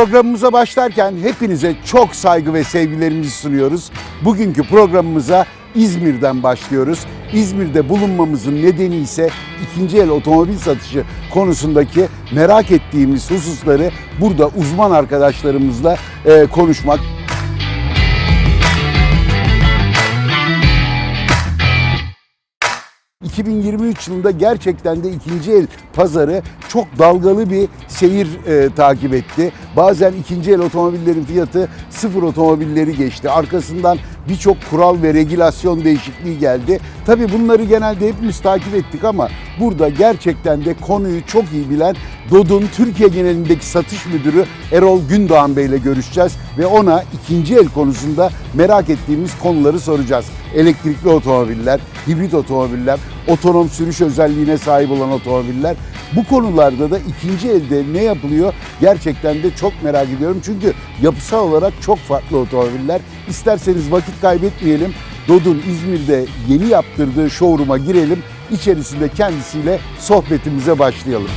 Programımıza başlarken hepinize çok saygı ve sevgilerimizi sunuyoruz. Bugünkü programımıza İzmir'den başlıyoruz. İzmir'de bulunmamızın nedeni ise ikinci el otomobil satışı konusundaki merak ettiğimiz hususları burada uzman arkadaşlarımızla e, konuşmak. ...2023 yılında gerçekten de ikinci el pazarı çok dalgalı bir seyir e, takip etti. Bazen ikinci el otomobillerin fiyatı sıfır otomobilleri geçti. Arkasından birçok kural ve regülasyon değişikliği geldi. Tabii bunları genelde hepimiz takip ettik ama burada gerçekten de konuyu çok iyi bilen DOD'un Türkiye genelindeki satış müdürü Erol Gündoğan Bey ile görüşeceğiz ve ona ikinci el konusunda merak ettiğimiz konuları soracağız. Elektrikli otomobiller, hibrit otomobiller, otonom sürüş özelliğine sahip olan otomobiller. Bu konularda da ikinci elde ne yapılıyor gerçekten de çok merak ediyorum. Çünkü yapısal olarak çok farklı otomobiller. İsterseniz vakit kaybetmeyelim. Dod'un İzmir'de yeni yaptırdığı showroom'a girelim. İçerisinde kendisiyle sohbetimize başlayalım.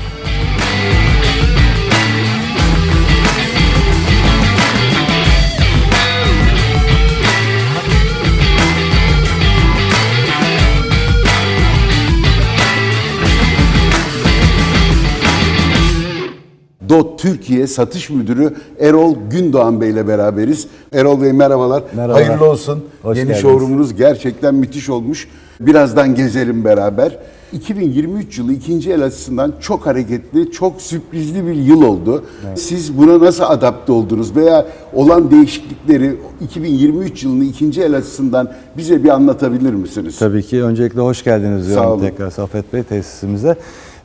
DOT Türkiye Satış Müdürü Erol Gündoğan Bey ile beraberiz. Erol Bey merhabalar. Merhabalar. Hayırlı olsun. Hoş Yeni geldiniz. showroomunuz gerçekten müthiş olmuş. Birazdan gezelim beraber. 2023 yılı ikinci el açısından çok hareketli, çok sürprizli bir yıl oldu. Siz buna nasıl adapte oldunuz veya olan değişiklikleri 2023 yılını ikinci el açısından bize bir anlatabilir misiniz? Tabii ki öncelikle hoş geldiniz Sağ diyorum olun. tekrar Safet Bey tesisimize.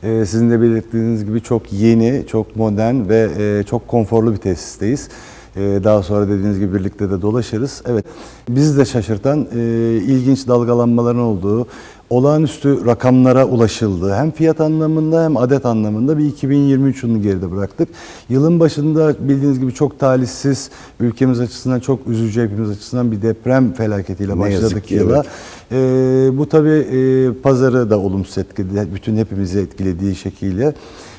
Ee, sizin de belirttiğiniz gibi çok yeni, çok modern ve e, çok konforlu bir tesisteyiz. Ee, daha sonra dediğiniz gibi birlikte de dolaşırız. Evet, bizi de şaşırtan e, ilginç dalgalanmaların olduğu, olağanüstü rakamlara ulaşıldı. Hem fiyat anlamında hem adet anlamında bir 2023 yılını geride bıraktık. Yılın başında bildiğiniz gibi çok talihsiz, ülkemiz açısından çok üzücü, hepimiz açısından bir deprem felaketiyle Ne başladık ki, yıla. evet. Ee, bu tabii e, pazarı da olumsuz etkiledi, bütün hepimizi etkilediği şekilde.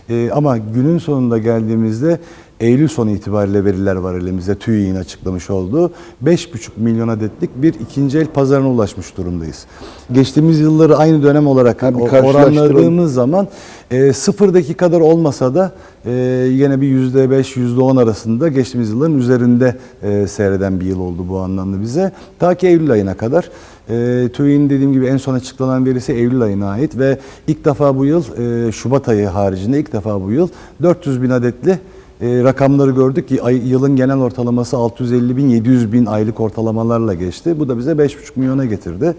Ee, ama günün sonunda geldiğimizde Eylül sonu itibariyle veriler var elimizde. TÜİ'nin açıklamış olduğu 5,5 milyon adetlik bir ikinci el pazarına ulaşmış durumdayız. Geçtiğimiz yılları aynı dönem olarak karşılaştıralım. oranladığımız zaman e, sıfırdaki kadar olmasa da e, yine bir yüzde beş, yüzde on arasında geçtiğimiz yılların üzerinde e, seyreden bir yıl oldu bu anlamda bize. Ta ki Eylül ayına kadar. E, TÜİ'nin dediğim gibi en son açıklanan verisi Eylül ayına ait ve ilk defa bu yıl e, Şubat ayı haricinde ilk defa bu yıl 400 bin adetli e, rakamları gördük ki ay, yılın genel ortalaması 650 bin 700 bin aylık ortalamalarla geçti. Bu da bize 5,5 milyona getirdi.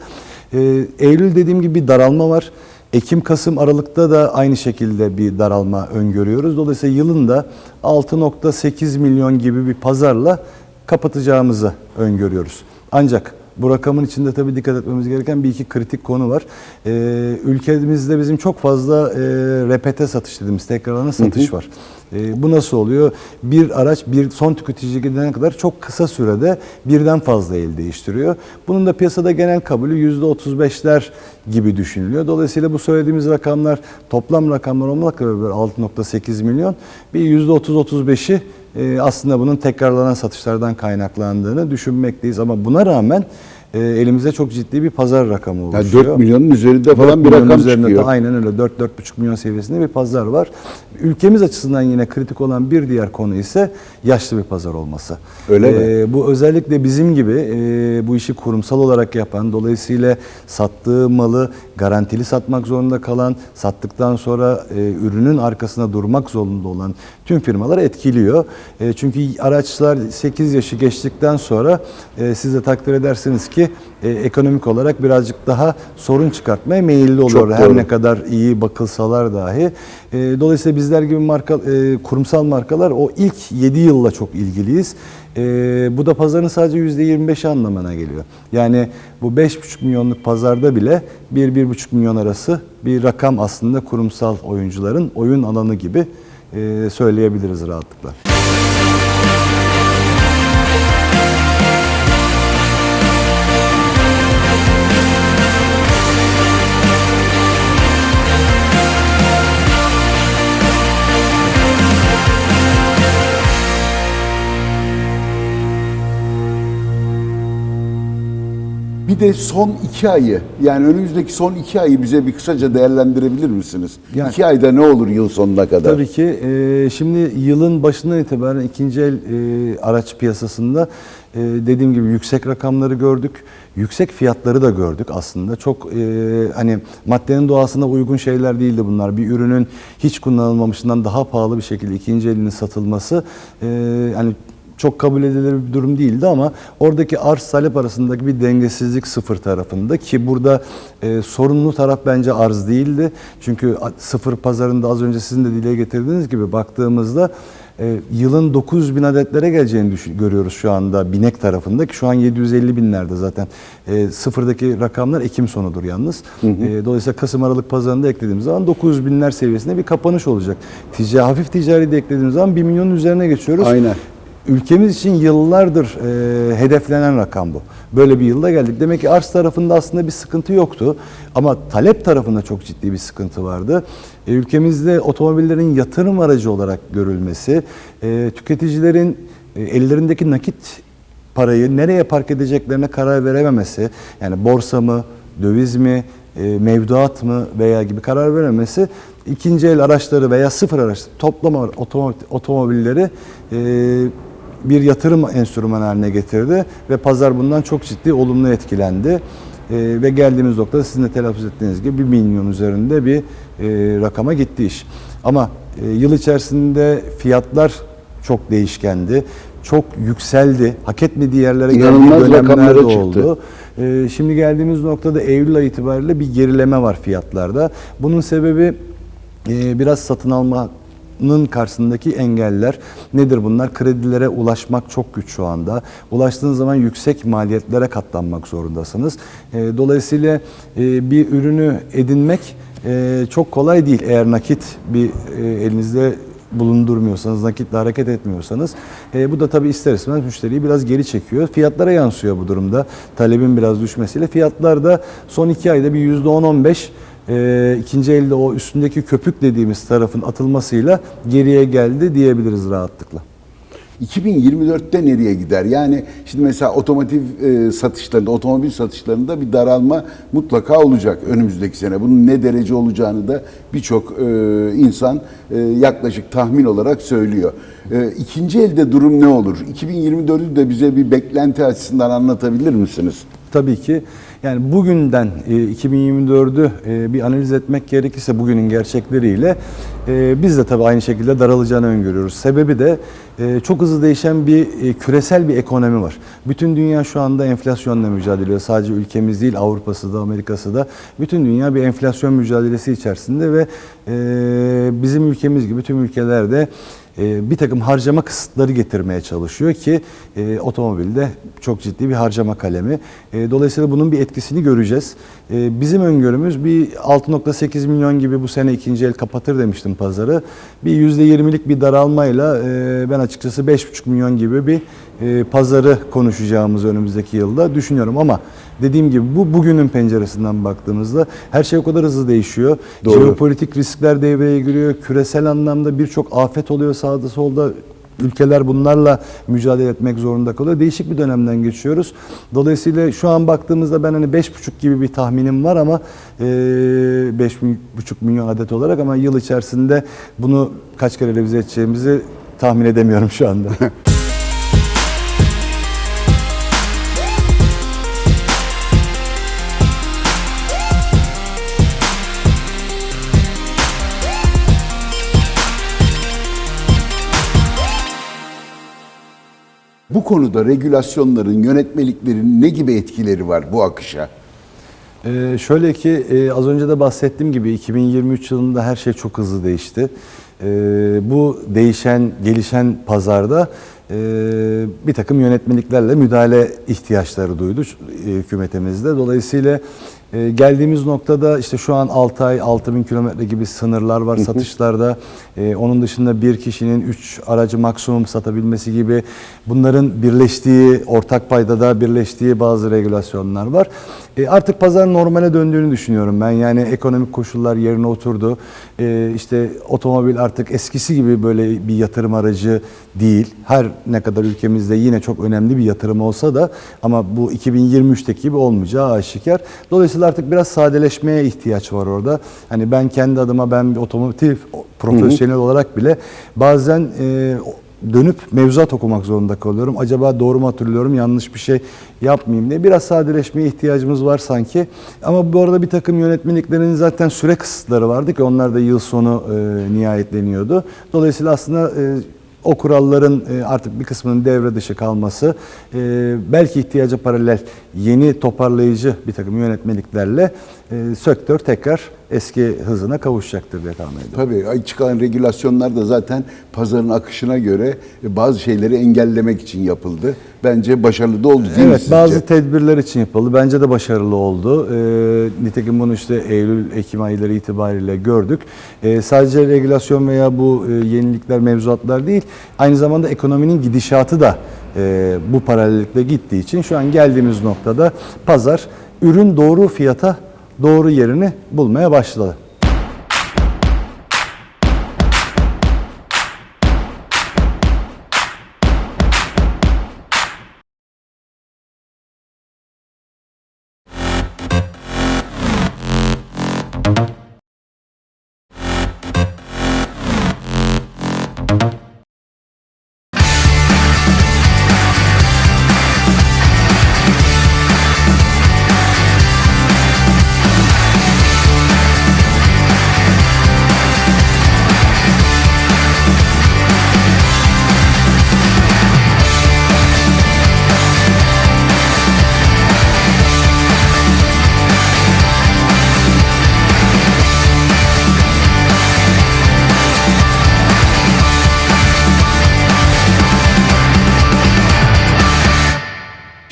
E, Eylül dediğim gibi bir daralma var. Ekim, Kasım, Aralık'ta da aynı şekilde bir daralma öngörüyoruz. Dolayısıyla yılın da 6.8 milyon gibi bir pazarla kapatacağımızı öngörüyoruz. Ancak bu rakamın içinde tabii dikkat etmemiz gereken bir iki kritik konu var. Ee, ülkemizde bizim çok fazla e, repete satış dediğimiz tekrarlanan satış var. Ee, bu nasıl oluyor? Bir araç bir son tüketiciye gidene kadar çok kısa sürede birden fazla el değiştiriyor. Bunun da piyasada genel kabulü %35'ler gibi düşünülüyor. Dolayısıyla bu söylediğimiz rakamlar toplam rakamlar olmakla beraber 6.8 milyon bir %30-35'i e, aslında bunun tekrarlanan satışlardan kaynaklandığını düşünmekteyiz. Ama buna rağmen e, elimizde çok ciddi bir pazar rakamı Yani oluşuyor. 4 milyonun üzerinde 4 falan bir rakam üzerinde çıkıyor. de aynen öyle 4-4,5 milyon seviyesinde bir pazar var. Ülkemiz açısından yine kritik olan bir diğer konu ise yaşlı bir pazar olması. Öyle mi? Ee, Bu özellikle bizim gibi e, bu işi kurumsal olarak yapan, dolayısıyla sattığı malı garantili satmak zorunda kalan, sattıktan sonra e, ürünün arkasında durmak zorunda olan tüm firmalar etkiliyor. E, çünkü araçlar 8 yaşı geçtikten sonra e, siz de takdir edersiniz ki e, ekonomik olarak birazcık daha sorun çıkartmaya meyilli oluyor. Çok Her doğru. ne kadar iyi bakılsalar dahi. E, dolayısıyla bizler gibi marka, e, kurumsal markalar o ilk 7 yılla çok ilgiliyiz. E, bu da pazarın sadece %25'i anlamına geliyor. Yani bu 5,5 milyonluk pazarda bile 1-1,5 milyon arası bir rakam aslında kurumsal oyuncuların oyun alanı gibi e, söyleyebiliriz rahatlıkla. Bir de son iki ayı yani önümüzdeki son iki ayı bize bir kısaca değerlendirebilir misiniz? Yani- iki ayda ne olur yıl sonuna kadar? Tabii ki. e, şimdi yılın başından itibaren ikinci el e, araç piyasasında e, dediğim gibi yüksek rakamları gördük. Yüksek fiyatları da gördük aslında. Çok e, hani maddenin doğasına uygun şeyler değildi bunlar. Bir ürünün hiç kullanılmamışından daha pahalı bir şekilde ikinci elinin satılması e, hani çok kabul edilir bir durum değildi ama oradaki arz talep arasındaki bir dengesizlik sıfır tarafında ki burada e, sorunlu taraf bence arz değildi. Çünkü sıfır pazarında az önce sizin de dile getirdiğiniz gibi baktığımızda e, yılın 900 bin adetlere geleceğini düşün- görüyoruz şu anda binek tarafında ki şu an 750 binlerde zaten e, sıfırdaki rakamlar Ekim sonudur yalnız. E, dolayısıyla Kasım Aralık pazarında eklediğimiz zaman 900 binler seviyesinde bir kapanış olacak. Ticari, hafif ticari de eklediğimiz zaman 1 milyonun üzerine geçiyoruz. Aynen. Ülkemiz için yıllardır e, hedeflenen rakam bu. Böyle bir yılda geldik. Demek ki arz tarafında aslında bir sıkıntı yoktu. Ama talep tarafında çok ciddi bir sıkıntı vardı. E, ülkemizde otomobillerin yatırım aracı olarak görülmesi, e, tüketicilerin e, ellerindeki nakit parayı nereye park edeceklerine karar verememesi, yani borsa mı, döviz mi, e, mevduat mı veya gibi karar verememesi ikinci el araçları veya sıfır araç toplama otomo- otomobilleri e, bir yatırım enstrümanı haline getirdi ve pazar bundan çok ciddi olumlu etkilendi. E, ve geldiğimiz noktada sizin de telaffuz ettiğiniz gibi bir milyon üzerinde bir e, rakama gitti iş. Ama e, yıl içerisinde fiyatlar çok değişkendi. Çok yükseldi. Hak etmediği yerlere geldiği İnanılmaz dönemler rakamlara de çıktı. oldu. Ee, şimdi geldiğimiz noktada Eylül ayı itibariyle bir gerileme var fiyatlarda. Bunun sebebi e, biraz satın almanın karşısındaki engeller. Nedir bunlar? Kredilere ulaşmak çok güç şu anda. Ulaştığınız zaman yüksek maliyetlere katlanmak zorundasınız. E, dolayısıyla e, bir ürünü edinmek e, çok kolay değil eğer nakit bir e, elinizde bulundurmuyorsanız, nakitle hareket etmiyorsanız e, bu da tabii ister istemez müşteriyi biraz geri çekiyor. Fiyatlara yansıyor bu durumda. Talebin biraz düşmesiyle. Fiyatlar da son iki ayda bir %10-15 e, ikinci elde o üstündeki köpük dediğimiz tarafın atılmasıyla geriye geldi diyebiliriz rahatlıkla. 2024'te nereye gider? Yani şimdi mesela otomotiv e, satışlarında, otomobil satışlarında bir daralma mutlaka olacak önümüzdeki sene. Bunun ne derece olacağını da birçok e, insan e, yaklaşık tahmin olarak söylüyor. E, ikinci elde durum ne olur? 2024'ü de bize bir beklenti açısından anlatabilir misiniz? Tabii ki. Yani bugünden e, 2024'ü e, bir analiz etmek gerekirse bugünün gerçekleriyle e, biz de tabii aynı şekilde daralacağını öngörüyoruz. Sebebi de e, çok hızlı değişen bir e, küresel bir ekonomi var. Bütün dünya şu anda enflasyonla mücadele ediyor. Sadece ülkemiz değil Avrupa'sı da Amerika'sı da bütün dünya bir enflasyon mücadelesi içerisinde ve e, bizim ülkemiz gibi tüm ülkelerde e, bir takım harcama kısıtları getirmeye çalışıyor ki e, otomobilde çok ciddi bir harcama kalemi. E, dolayısıyla bunun bir etkisini göreceğiz. E, bizim öngörümüz bir 6.8 milyon gibi bu sene ikinci el kapatır demiştim pazarı. Bir %20'lik bir daralmayla e, ben açıkçası 5.5 milyon gibi bir e, pazarı konuşacağımız önümüzdeki yılda düşünüyorum ama dediğim gibi bu bugünün penceresinden baktığımızda her şey o kadar hızlı değişiyor. Doğru. Jeopolitik riskler devreye giriyor. Küresel anlamda birçok afet oluyor sağda solda. Ülkeler bunlarla mücadele etmek zorunda kalıyor. Değişik bir dönemden geçiyoruz. Dolayısıyla şu an baktığımızda ben hani 5,5 gibi bir tahminim var ama e, 5,5 milyon adet olarak ama yıl içerisinde bunu kaç kere revize edeceğimizi tahmin edemiyorum şu anda. Bu konuda regülasyonların, yönetmeliklerin ne gibi etkileri var bu akışa? Ee, şöyle ki e, az önce de bahsettiğim gibi 2023 yılında her şey çok hızlı değişti. Ee, bu değişen, gelişen pazarda e, bir takım yönetmeliklerle müdahale ihtiyaçları duydu e, hükümetimizde. Dolayısıyla e, geldiğimiz noktada işte şu an 6 ay 6 bin kilometre gibi sınırlar var satışlarda. E, onun dışında bir kişinin 3 aracı maksimum satabilmesi gibi bunların birleştiği, ortak paydada birleştiği bazı regülasyonlar var. E, artık pazar normale döndüğünü düşünüyorum ben. Yani ekonomik koşullar yerine oturdu. E, işte otomobil artık eskisi gibi böyle bir yatırım aracı değil. Her ne kadar ülkemizde yine çok önemli bir yatırım olsa da ama bu 2023'teki gibi olmayacağı aşikar. Dolayısıyla artık biraz sadeleşmeye ihtiyaç var orada. Hani ben kendi adıma ben bir otomotiv profesyonel olarak bile bazen e, dönüp mevzuat okumak zorunda kalıyorum. Acaba doğru mu hatırlıyorum, yanlış bir şey yapmayayım diye. Biraz sadeleşmeye ihtiyacımız var sanki. Ama bu arada bir takım yönetmeliklerin zaten süre kısıtları vardı ki onlar da yıl sonu e, nihayetleniyordu. Dolayısıyla aslında e, o kuralların e, artık bir kısmının devre dışı kalması e, belki ihtiyaca paralel yeni toparlayıcı bir takım yönetmeliklerle e, sektör tekrar eski hızına kavuşacaktır ediyorum. Tabii ay çıkan regülasyonlar da zaten pazarın akışına göre e, bazı şeyleri engellemek için yapıldı. Bence başarılı da oldu değil mi Evet sizce? bazı tedbirler için yapıldı. Bence de başarılı oldu. Ee, nitekim bunu işte Eylül, Ekim ayları itibariyle gördük. Ee, sadece regülasyon veya bu e, yenilikler, mevzuatlar değil, aynı zamanda ekonominin gidişatı da e, bu paralellikle gittiği için şu an geldiğimiz noktada pazar ürün doğru fiyata doğru yerini bulmaya başladı.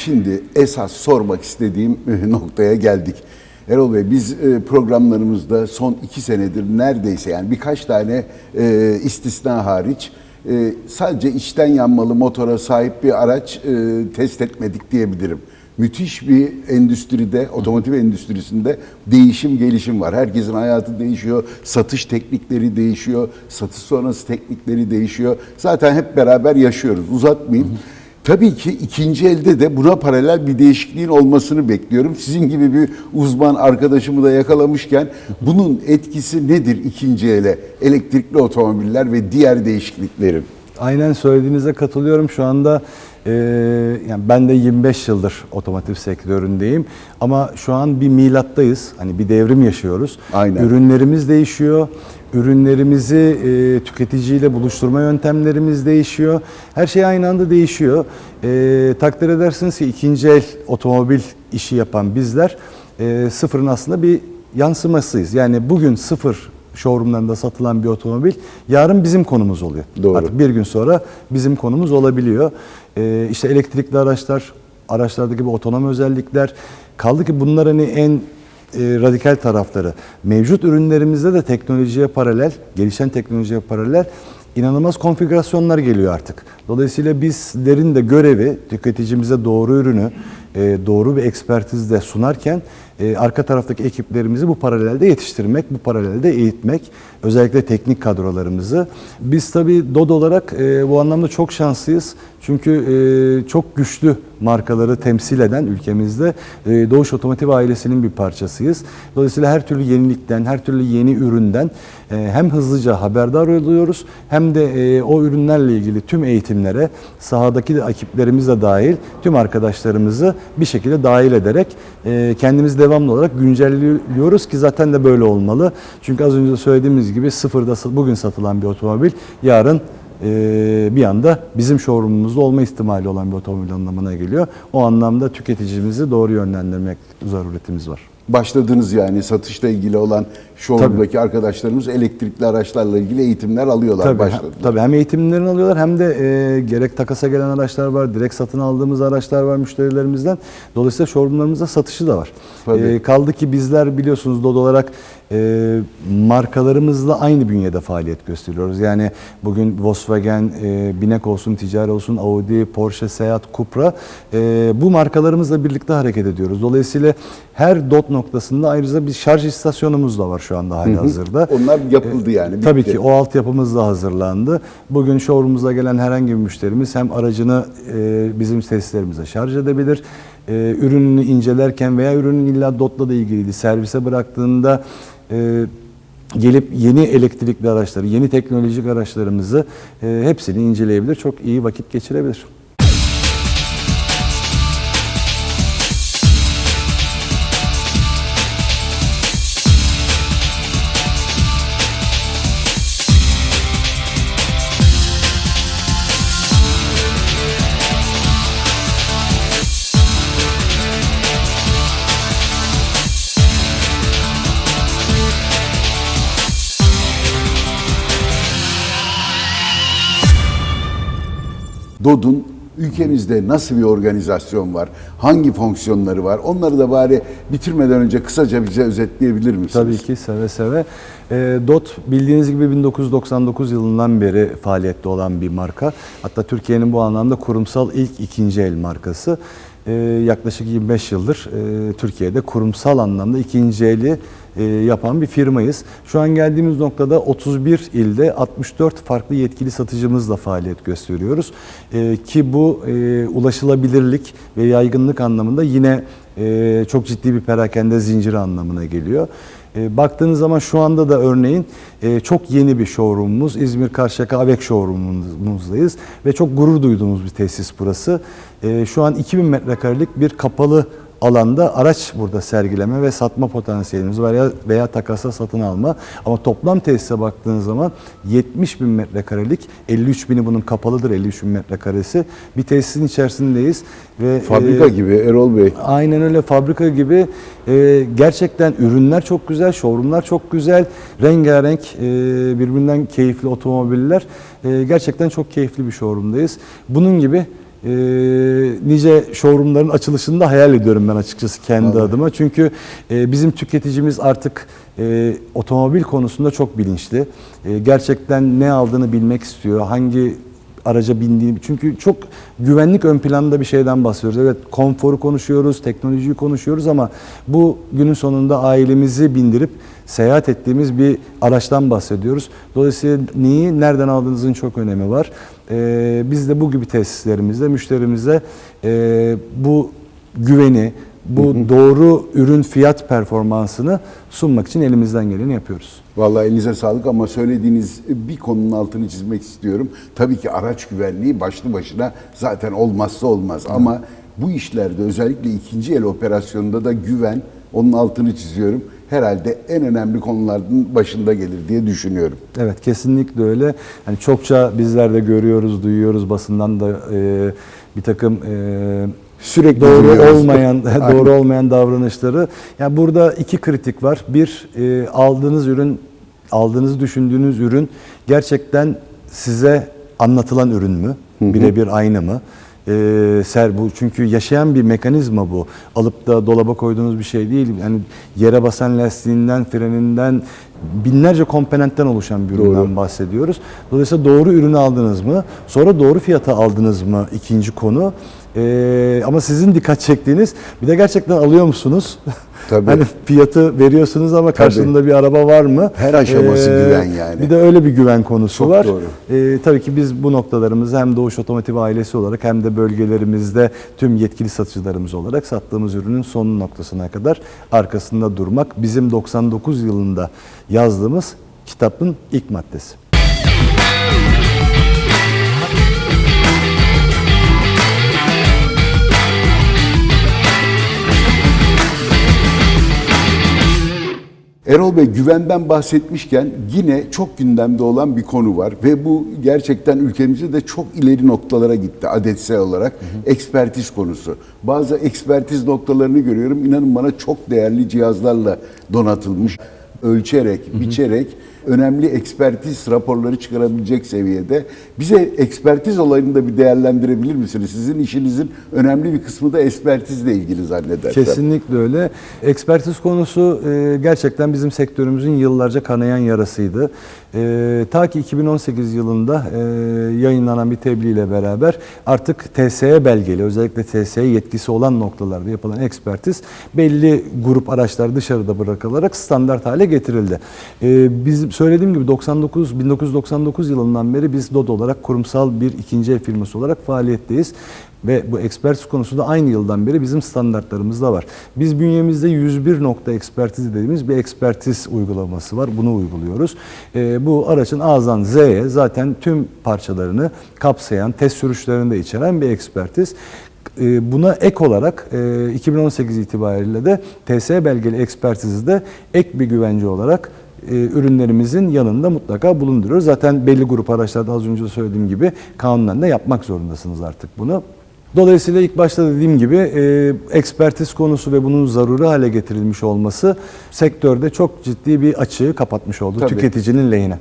Şimdi esas sormak istediğim noktaya geldik. Erol Bey biz e, programlarımızda son iki senedir neredeyse yani birkaç tane e, istisna hariç e, sadece içten yanmalı motora sahip bir araç test etmedik diyebilirim. Müthiş bir endüstride, otomotiv endüstrisinde değişim gelişim var. Herkesin hayatı değişiyor, satış teknikleri değişiyor, satış sonrası teknikleri değişiyor. Zaten hep beraber yaşıyoruz. Uzatmayayım. Tabii ki ikinci elde de buna paralel bir değişikliğin olmasını bekliyorum. Sizin gibi bir uzman arkadaşımı da yakalamışken bunun etkisi nedir ikinci ele? Elektrikli otomobiller ve diğer değişikliklerin. Aynen söylediğinize katılıyorum. Şu anda e, yani ben de 25 yıldır otomotiv sektöründeyim ama şu an bir milattayız. Hani bir devrim yaşıyoruz. Aynen. Ürünlerimiz değişiyor. Ürünlerimizi e, tüketiciyle buluşturma yöntemlerimiz değişiyor. Her şey aynı anda değişiyor. E, takdir edersiniz ki ikinci el otomobil işi yapan bizler e, sıfırın aslında bir yansımasıyız. Yani bugün sıfır showroomlarında satılan bir otomobil yarın bizim konumuz oluyor. Doğru. Artık bir gün sonra bizim konumuz olabiliyor. Ee, işte elektrikli araçlar, araçlardaki bu otonom özellikler kaldı ki bunlar hani en e, radikal tarafları. Mevcut ürünlerimizde de teknolojiye paralel, gelişen teknolojiye paralel inanılmaz konfigürasyonlar geliyor artık. Dolayısıyla bizlerin de görevi tüketicimize doğru ürünü e, doğru bir ekspertizle sunarken e, arka taraftaki ekiplerimizi bu paralelde yetiştirmek, bu paralelde eğitmek, özellikle teknik kadrolarımızı. Biz tabii DOD olarak e, bu anlamda çok şanslıyız. Çünkü e, çok güçlü markaları temsil eden ülkemizde e, Doğuş Otomotiv ailesinin bir parçasıyız. Dolayısıyla her türlü yenilikten, her türlü yeni üründen e, hem hızlıca haberdar oluyoruz hem de e, o ürünlerle ilgili tüm eğitimlere sahadaki de de dahil tüm arkadaşlarımızı bir şekilde dahil ederek e, kendimizi devamlı olarak güncelliyoruz ki zaten de böyle olmalı. Çünkü az önce söylediğimiz gibi sıfırda bugün satılan bir otomobil yarın e, bir anda bizim showroomumuzda olma ihtimali olan bir otomobil anlamına geliyor. O anlamda tüketicimizi doğru yönlendirmek zaruretimiz var. Başladınız yani satışla ilgili olan showroom'daki arkadaşlarımız elektrikli araçlarla ilgili eğitimler alıyorlar Tabii, başladı. hem, tabii hem eğitimlerini alıyorlar hem de e, gerek takasa gelen araçlar var, direkt satın aldığımız araçlar var müşterilerimizden. Dolayısıyla showroomlarımızda satışı da var. Tabii. E, kaldı ki bizler biliyorsunuz DOD olarak e, markalarımızla aynı bünyede faaliyet gösteriyoruz. Yani bugün Volkswagen, e, Binek olsun, Ticari olsun, Audi, Porsche, Seat, Cupra e, bu markalarımızla birlikte hareket ediyoruz. Dolayısıyla her DOT noktasında ayrıca bir şarj istasyonumuz da var şu anda hali hazırda. Onlar yapıldı yani. bitti. Tabii ki o altyapımız da hazırlandı. Bugün showroom'umuza gelen herhangi bir müşterimiz hem aracını e, bizim tesislerimize şarj edebilir, e, ürününü incelerken veya ürünün illa DOT'la da ilgiliydi servise bıraktığında e, gelip yeni elektrikli araçları, yeni teknolojik araçlarımızı e, hepsini inceleyebilir, çok iyi vakit geçirebilir. DOD'un ülkemizde nasıl bir organizasyon var? Hangi fonksiyonları var? Onları da bari bitirmeden önce kısaca bize özetleyebilir misiniz? Tabii ki seve seve. E, DOT bildiğiniz gibi 1999 yılından beri faaliyette olan bir marka. Hatta Türkiye'nin bu anlamda kurumsal ilk ikinci el markası. E, yaklaşık 25 yıldır e, Türkiye'de kurumsal anlamda ikinci eli e, yapan bir firmayız. Şu an geldiğimiz noktada 31 ilde 64 farklı yetkili satıcımızla faaliyet gösteriyoruz. E, ki bu ulaşılabilirlik ve yaygınlık anlamında yine çok ciddi bir perakende zinciri anlamına geliyor. E, baktığınız zaman şu anda da örneğin e, çok yeni bir showroomumuz İzmir Karşıyaka Avek showroomumuzdayız ve çok gurur duyduğumuz bir tesis burası. E, şu an 2000 metrekarelik bir kapalı alanda araç burada sergileme ve satma potansiyelimiz var veya, veya takasa satın alma. Ama toplam tesise baktığınız zaman 70 bin metrekarelik, 53 bini bunun kapalıdır 53 bin metrekaresi. Bir tesisin içerisindeyiz. ve Fabrika e, gibi Erol Bey. Aynen öyle fabrika gibi e, gerçekten ürünler çok güzel, showroomlar çok güzel, rengarenk e, birbirinden keyifli otomobiller. E, gerçekten çok keyifli bir showroomdayız. Bunun gibi e, nice showroomların açılışını da hayal ediyorum ben açıkçası kendi Vallahi. adıma. Çünkü e, bizim tüketicimiz artık e, otomobil konusunda çok bilinçli. E, gerçekten ne aldığını bilmek istiyor, hangi araca bindiğini çünkü çok güvenlik ön planda bir şeyden bahsediyoruz. Evet konforu konuşuyoruz, teknolojiyi konuşuyoruz ama bu günün sonunda ailemizi bindirip seyahat ettiğimiz bir araçtan bahsediyoruz. Dolayısıyla neyi nereden aldığınızın çok önemi var. Ee, biz de bu gibi tesislerimizde müşterimize e, bu güveni, bu doğru ürün fiyat performansını sunmak için elimizden geleni yapıyoruz. Vallahi elinize sağlık ama söylediğiniz bir konunun altını çizmek istiyorum. Tabii ki araç güvenliği başlı başına zaten olmazsa olmaz ama bu işlerde özellikle ikinci el operasyonunda da güven onun altını çiziyorum. Herhalde en önemli konulardan başında gelir diye düşünüyorum. Evet kesinlikle öyle. Hani çokça bizler de görüyoruz, duyuyoruz basından da e, bir takım e, Sürekli doğru duyuyoruz. olmayan doğru olmayan davranışları. Yani burada iki kritik var. Bir e, aldığınız ürün, aldığınızı düşündüğünüz ürün gerçekten size anlatılan ürün mü? Birebir aynı mı? E, ser bu çünkü yaşayan bir mekanizma bu. Alıp da dolaba koyduğunuz bir şey değil. Yani yere basan lastiğinden, freninden binlerce komponentten oluşan bir üründen Doğru. bahsediyoruz. Dolayısıyla doğru ürünü aldınız mı? Sonra doğru fiyata aldınız mı? İkinci konu. Ee, ama sizin dikkat çektiğiniz bir de gerçekten alıyor musunuz? Tabii. hani fiyatı veriyorsunuz ama karşılığında bir araba var mı? Ee, Her aşaması güven yani. Bir de öyle bir güven konusu Çok var. doğru. Ee, tabii ki biz bu noktalarımızı hem Doğuş Otomotiv ailesi olarak hem de bölgelerimizde tüm yetkili satıcılarımız olarak sattığımız ürünün son noktasına kadar arkasında durmak bizim 99 yılında yazdığımız kitabın ilk maddesi. Erol Bey güvenden bahsetmişken yine çok gündemde olan bir konu var ve bu gerçekten ülkemizde de çok ileri noktalara gitti adetsel olarak ekspertiz konusu. Bazı ekspertiz noktalarını görüyorum inanın bana çok değerli cihazlarla donatılmış. ölçerek, biçerek önemli ekspertiz raporları çıkarabilecek seviyede. Bize ekspertiz olayını da bir değerlendirebilir misiniz? Sizin işinizin önemli bir kısmı da ekspertizle ilgili zannedersem. Kesinlikle öyle. Ekspertiz konusu e, gerçekten bizim sektörümüzün yıllarca kanayan yarasıydı. E, ta ki 2018 yılında e, yayınlanan bir tebliğ ile beraber artık TSE belgeli, özellikle TSE yetkisi olan noktalarda yapılan ekspertiz belli grup araçlar dışarıda bırakılarak standart hale getirildi. Biz söylediğim gibi 99 1999 yılından beri biz DOD olarak kurumsal bir ikinci el firması olarak faaliyetteyiz. Ve bu ekspertiz konusu da aynı yıldan beri bizim standartlarımızda var. Biz bünyemizde 101 nokta ekspertiz dediğimiz bir ekspertiz uygulaması var. Bunu uyguluyoruz. Ee, bu aracın A'dan Z'ye zaten tüm parçalarını kapsayan, test sürüşlerini de içeren bir ekspertiz. Ee, Buna ek olarak e, 2018 itibariyle de TSE belgeli ekspertizi de ek bir güvence olarak e, ürünlerimizin yanında mutlaka bulunduruyoruz. Zaten belli grup araçlarda az önce söylediğim gibi kanunen de yapmak zorundasınız artık bunu. Dolayısıyla ilk başta dediğim gibi e, ekspertiz konusu ve bunun zaruri hale getirilmiş olması sektörde çok ciddi bir açığı kapatmış oldu Tabii. tüketicinin lehine.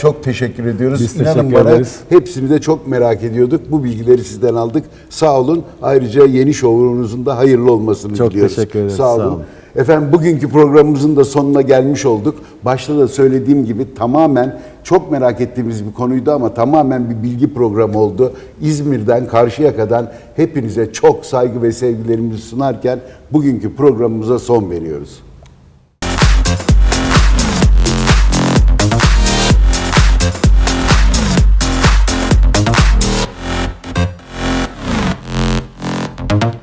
Çok teşekkür ediyoruz. Biz İnanın teşekkür bana ederiz. hepsini de çok merak ediyorduk. Bu bilgileri sizden aldık. Sağ olun. Ayrıca yeni şovunuzun da hayırlı olmasını Çok diliyoruz. teşekkür ederiz. Sağ olun. Sağ olun. Efendim bugünkü programımızın da sonuna gelmiş olduk. Başta da söylediğim gibi tamamen çok merak ettiğimiz bir konuydu ama tamamen bir bilgi programı oldu. İzmir'den Karşıyaka'dan hepinize çok saygı ve sevgilerimizi sunarken bugünkü programımıza son veriyoruz. Thank